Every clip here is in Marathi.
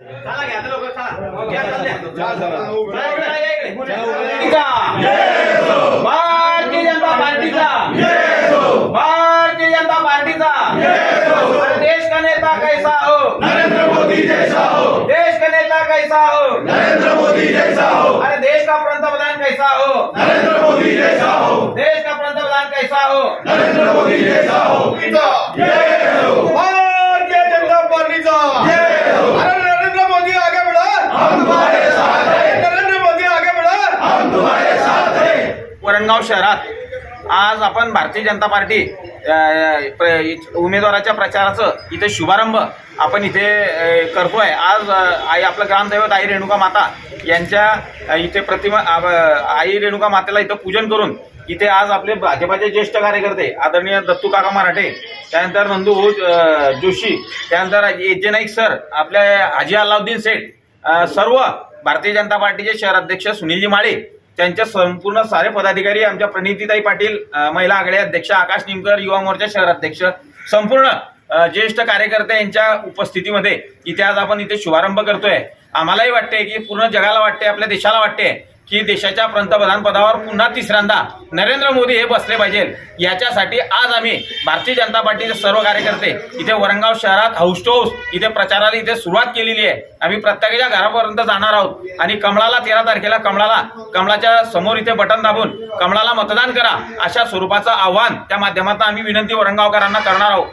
चला घ्या चला. भारतीय जनता पार्टीचा. भारतीय जनता पार्टीचा. देश का नेता कैसा हो? नरेंद्र मोदी जैसा हो. देश का नेता कैसा हो? नरेंद्र मोदी जैसा हो. अरे देश का पंतप्रधान कैसा हो? नरेंद्र मोदी जैसा हो. देश का पंतप्रधान कैसा हो? नरेंद्र मोदी जैसा हो जय हो भारतीय जनता पार्टीचा जय हो अरे नरेंद्र मोदी आगे बढ़ा हम तुम्हारे साथ हैं नरेंद्र मोदी आगे बढ़ा हम तुम्हारे साथ हैं खामगाव शहरात आज आपण भारतीय जनता पार्टी उमेदवाराच्या प्रचाराचं इथे शुभारंभ आपण इथे करतो करतोय. आज आई आपलं ग्रामदैवत आई रेणुका माता यांच्या इथे प्रतिमा आई रेणुका मातेला इथं पूजन करून इथे आज आपले भाजपाचे ज्येष्ठ कार्यकर्ते आदरणीय दत्तू काका मराठे त्यानंतर नंदू जोशी त्यानंतर एजे नाईक सर आपले हाजी अल्लाउद्दीन शेठ सर्व भारतीय जनता पार्टीचे शहराध्यक्ष सुनीलजी माळे त्यांच्या संपूर्ण सारे पदाधिकारी आमच्या प्रणितीताई पाटील महिला आघाडी अध्यक्ष आकाश निमकर युवा मोर्चा शहर अध्यक्ष संपूर्ण ज्येष्ठ कार्यकर्ते यांच्या उपस्थितीमध्ये इथे आज आपण इथे शुभारंभ करतोय. आम्हालाही वाटते की पूर्ण जगाला वाटते आपल्या देशाला वाटते की देशाच्या पंतप्रधान पदावर पुन्हा तिसऱ्यांदा नरेंद्र मोदी हे बसले पाहिजे. याच्यासाठी आज आम्ही भारतीय जनता पार्टीचे सर्व कार्यकर्ते इथे वरंगाव शहरात हाऊस टू हाऊस इथे प्रचाराला इथे सुरुवात केलेली आहे. आम्ही प्रत्येकाच्या घरापर्यंत जाणार आहोत. आणि कमळाला तेरा तारखेला कमळाला कमळाच्या समोर इथे बटन दाबून कमळाला मतदान करा अशा स्वरूपाचं आव्हान त्या माध्यमातून आम्ही विनंती वरंगावकरांना करणार आहोत.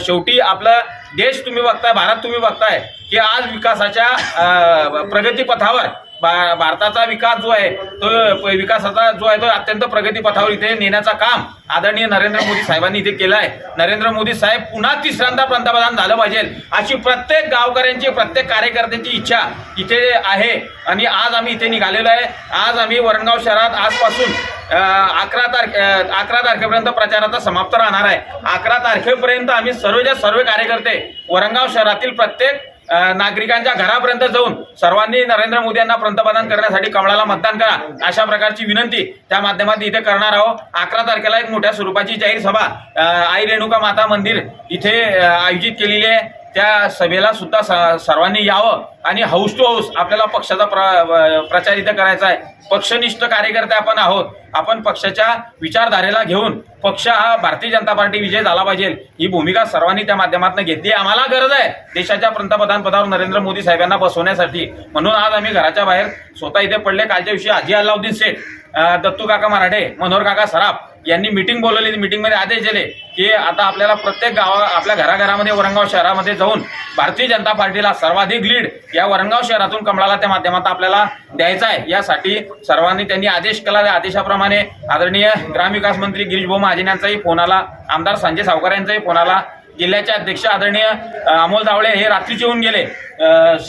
शेवटी आपलं देश तुम्ही बघताय भारत तुम्ही बघताय की आज विकासाच्या प्रगतीपथावर भारताचा विकास जो आहे तो विकासाचा जो आहे तो अत्यंत प्रगतीपथावर इथे नेण्याचा काम आदरणीय नरेंद्र मोदी साहेबांनी इथे केलं आहे. नरेंद्र मोदी साहेब पुन्हा तिसऱ्यांदा पंतप्रधान झालं पाहिजे अशी प्रत्येक गावकऱ्यांची प्रत्येक कार्यकर्त्यांची इच्छा इथे आहे. आणि आज आम्ही इथे निघालेलो आहे. आज आम्ही वरणगाव शहरात आजपासून अकरा तारखे अकरा तारखेपर्यंत प्रचाराचा समाप्त राहणार आहे. अकरा तारखेपर्यंत आम्ही सर्वच्या सर्व कार्यकर्ते वरणगाव शहरातील प्रत्येक नागरिकांच्या घरापर्यंत जाऊन सर्वांनी नरेंद्र मोदी यांना पंतप्रधान करण्यासाठी कमळाला मतदान करा अशा प्रकारची विनंती त्या माध्यमात इथे करणार आहोत. अकरा तारखेला एक मोठ्या स्वरूपाची जाहीर सभा आई रेणुका माता मंदिर इथे आयोजित केलेली आहे. त्या सभेला सुद्धा स- सर्वांनी यावं आणि हाऊस टू हाऊस आपल्याला पक्षाचा प्र प्रचार इथं करायचा आहे. पक्षनिष्ठ कार्यकर्ते आपण आहोत. आपण पक्षाच्या विचारधारेला घेऊन पक्ष हा भारतीय जनता पार्टी विजय झाला पाहिजे. ही भूमिका सर्वांनी त्या माध्यमातून घेतली. आम्हाला गरज आहे. देशाच्या पंतप्रधान पदावर नरेंद्र मोदी साहेबांना बसवण्यासाठी. म्हणून आज आम्ही घराच्या बाहेर स्वतः इथे पडले. कालच्या दिवशी आजी अल्लाउद्दीन शेख दत्तू काका मराठे मनोहर काका सराफ यांनी मिटिंग बोलवली मिटिंगमध्ये आदेश दिले की आता आपल्याला प्रत्येक गावा आपल्या घराघरामध्ये वरंगाव शहरामध्ये जाऊन भारतीय जनता पार्टीला सर्वाधिक लीड या वरंगाव शहरातून कमळाला त्या माध्यमातून आपल्याला द्यायचा आहे. यासाठी सर्वांनी त्यांनी आदेश केला. त्या आदेशाप्रमाणे आदरणीय ग्रामविकास मंत्री गिरीश भाऊ महाजन यांचाही फोन आला. आमदार संजय सावकर यांचाही फोन आला. जिल्ह्याचे अध्यक्ष आदरणीय अमोल धावळे हे रात्रीचे येऊन गेले.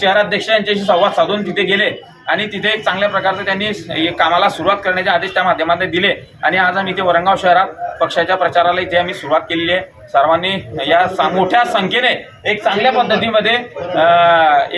शहराध्यक्ष यांच्याशी संवाद साधून तिथे गेले. आणि तिथे एक चांगल्या प्रकारचं त्यांनी कामाला सुरुवात करण्याचे आदेश त्या माध्यमातून दिले. आणि आज आम्ही इथे वरंगाव शहरात पक्षाच्या प्रचाराला इथे आम्ही सुरुवात केलेली आहे. सर्वांनी या मोठ्या संख्येने एक चांगल्या पद्धतीमध्ये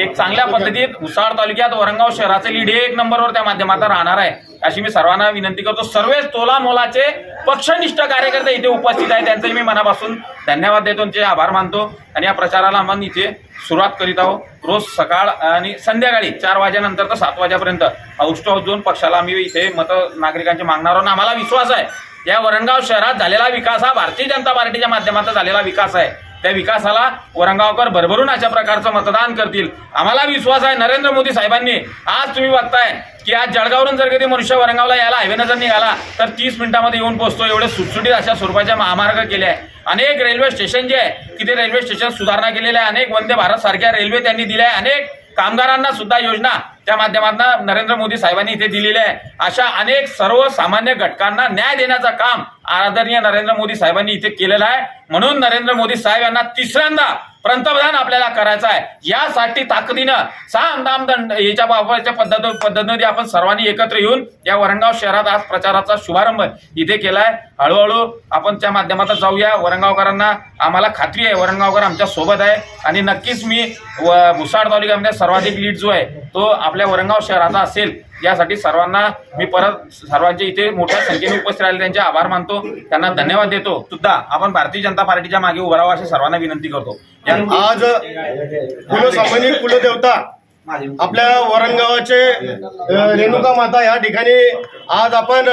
एक चांगल्या पद्धतीत उसाळ तालुक्यात वरंगाव शहराचे लीड हे एक नंबरवर त्या माध्यमातून राहणार आहे. अशी मी सर्वांना विनंती करतो. सर्वच तोला मोलाचे पक्षनिष्ठ कार्यकर्ते इथे उपस्थित आहेत. त्यांचंही मी मनापासून धन्यवाद देतो त्यांचे आभार मानतो. आणि या प्रचाराला आपण इथे सुरुवात करीत आहोत. रोज सकाळ आणि संध्याकाळी चार वाजेनंतर तर सात वाजेपर्यंत हाऊस टू पक्षाला आम्ही इथे मत नागरिकांचे मागणार आहोत. आम्हाला विश्वास आहे. या वरणगाव शहरात झालेला विकास हा भारतीय जनता पार्टीच्या माध्यमातून झालेला विकास आहे. त्या विकासाला वरंगावकर भरभरून अशा प्रकारचं मतदान करतील. आम्हाला विश्वास आहे नरेंद्र मोदी साहेबांनी. आज तुम्ही बघताय की आज जळगावरून जर कधी मनुष्य वरंगावला यायला हायवेनं जर निघाला तर तीस मिनिटामध्ये येऊन पोहोचतो. एवढे सुटसुटीत अशा स्वरूपाचे महामार्ग केले आहे अनेक रेल्वे स्टेशन जे आहे की ते रेल्वे स्टेशन सुधारणा केलेल्या आहे अनेक वंदे भारत सारख्या रेल्वे त्यांनी दिल्या आहे अनेक कामगारांना सुद्धा योजना त्या माध्यमातून नरेंद्र मोदी साहेबांनी इथे दिलेले आहे. अशा अनेक सर्वसामान्य घटकांना न्याय देण्याचं काम आदरणीय नरेंद्र मोदी साहेबांनी इथे केलेलं आहे. म्हणून नरेंद्र मोदी साहेब यांना तिसऱ्यांदा पंतप्रधान आपल्याला करायचं आहे. यासाठी ताकदीनं सहा दाम दंड याच्या बाबतच्या पद्धत पद्धतीने आपण सर्वांनी एकत्र येऊन या वरंगाव शहरात आज प्रचाराचा शुभारंभ इथे केलाय. हळूहळू आपण त्या माध्यमातून जाऊया. वरंगावकरांना आम्हाला खात्री आहे. वरंगावकर आमच्यासोबत आहे. आणि नक्कीच मी व भुसाड तालुक्यामध्ये सर्वाधिक लीड जो आहे तो आपल्या वरंगाव शहराचा असेल. यासाठी सर्वांना मी परत सर्वांचे इथे मोठ्या संख्येने उपस्थित राहिले त्यांचे आभार मानतो. त्यांना धन्यवाद देतो. सुद्धा आपण भारतीय जनता पार्टीच्या मागे उभं राहावं अशी सर्वांना विनंती करतो. आज कुलसामान्य कुलदेवता आपल्या वरंगावाचे रेणुका माता या ठिकाणी आज आपण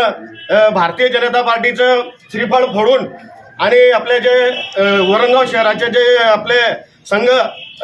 भारतीय जनता पार्टीचं श्रीफळ फोडून आणि आपले जे वरंगाव शहराचे जे आपले संघ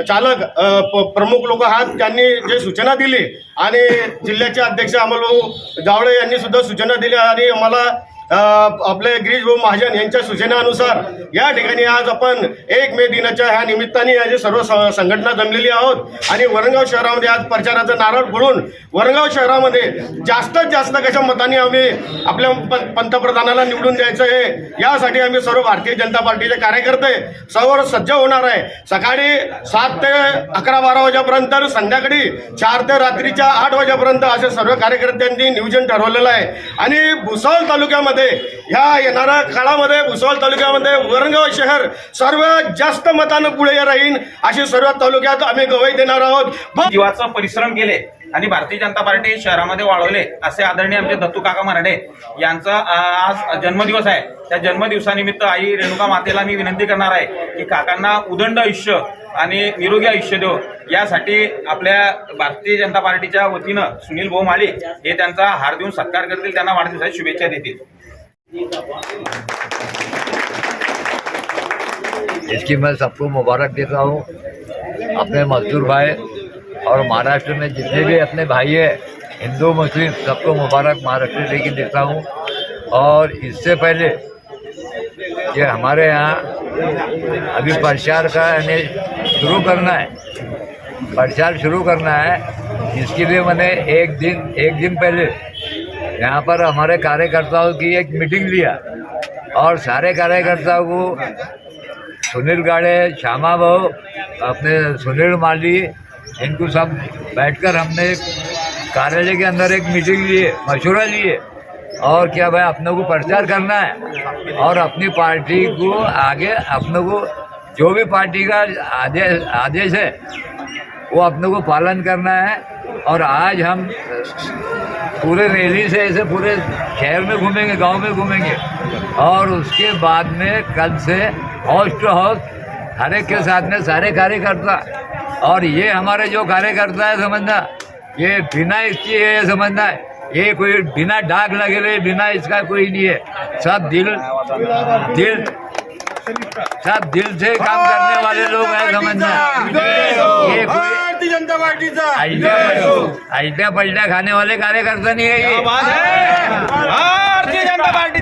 चालक प- प्रमुख लोक आहात त्यांनी जे सूचना दिली आणि जिल्ह्याचे अध्यक्ष अमोलभाऊ जावळे यांनी सुद्धा सूचना दिल्या आणि मला आपले गिरीश भाऊ महाजन यांच्या सूचनेनुसार या ठिकाणी आज आपण एक मे दिनाच्या ह्या निमित्ताने या सर्व संघटना जमलेली आहोत आणि वरणगाव शहरामध्ये आज प्रचाराचा नारळ फोडून वरणगाव शहरामध्ये जास्तीत जास्त कशा मताने आम्ही आपल्या प- पंतप्रधानाला निवडून द्यायचं आहे यासाठी आम्ही सर्व भारतीय जनता पार्टीचे कार्यकर्ते सर्व सज्ज होणार आहे. सकाळी सात ते अकरा बारा वाजेपर्यंत तर संध्याकाळी चार ते रात्रीच्या आठ वाजेपर्यंत असे सर्व कार्यकर्त्यांनी नियोजन ठरवलेलं आहे. आणि भुसावळ तालुक्यामध्ये ह्या येणाऱ्या काळामध्ये भुसावळ तालुक्यामध्ये वरणगाव शहर सर्वात जास्त मतानं पुढे राहील असे सर्व तालुक्यात आम्ही गवई देणार आहोत. जीवाचा परिश्रम केले. आणि भारतीय जनता पार्टी शहरामध्ये वाढवले असे आदरणीय आमचे दत्तू काका मराठे यांचा आज जन्मदिवस आहे. त्या जन्मदिवसानिमित्त आई रेणुका मातेला मी विनंती करणार आहे की काकांना उदंड आयुष्य आणि निरोगी आयुष्य देव. यासाठी आपल्या भारतीय जनता पार्टीच्या वतीनं सुनील भाऊ माळी हे त्यांचा हार देऊन सत्कार करतील त्यांना वाढदिवसाच्या शुभेच्छा देतील. इसकी मैं सबको मुबारक देता हूँ। अपने मजदूर भाई और महाराष्ट्र में जितने भी अपने भाई है, हिंदू, मुस्लिम, सबको मुबारक महाराष्ट्र डे की देता हूँ। और इससे पहले कि हमारे यहाँ अभी प्रचार का यानी शुरू करना है, प्रचार शुरू करना है, इसके लिए मैंने एक दिन एक दिन पहले यहाँ पर हमारे कार्यकर्ताओं की एक मीटिंग लिया। और सारे कार्यकर्ताओं को सुनील गाड़े, श्यामा भाऊ अपने सुनील माली इनको सब बैठकर हमने कार्यालय के अंदर एक मीटिंग लिए, मशवरा लिए। और क्या भाई अपने को प्रचार करना है। और अपनी पार्टी को आगे अपने को जो भी पार्टी का आदेश आदेश है, वो अपने को पालन करना है। और आज हम पूरे रैली से ऐसे पूरे शहर में घूमेंगे, गाँव में घूमेंगे। और उसके बाद में कल से हाउस टू हाउस हर एक के साथ में सारे कार्यकर्ता और ये हमारे जो कार्यकर्ता है समझना। ये बिना इसकी है समझना। है ये कोई बिना डाक लगे रहे बिना इसका कोई नहीं है। सब दिल दिल सब दिल से काम करने वाले लोग हैं समझना। ये कोई जनता पार्टीचा आलट्या आलट्या पलट्या खाने वाले कार्यकर्ता नहीं है ये। भारतीय जनता पार्टी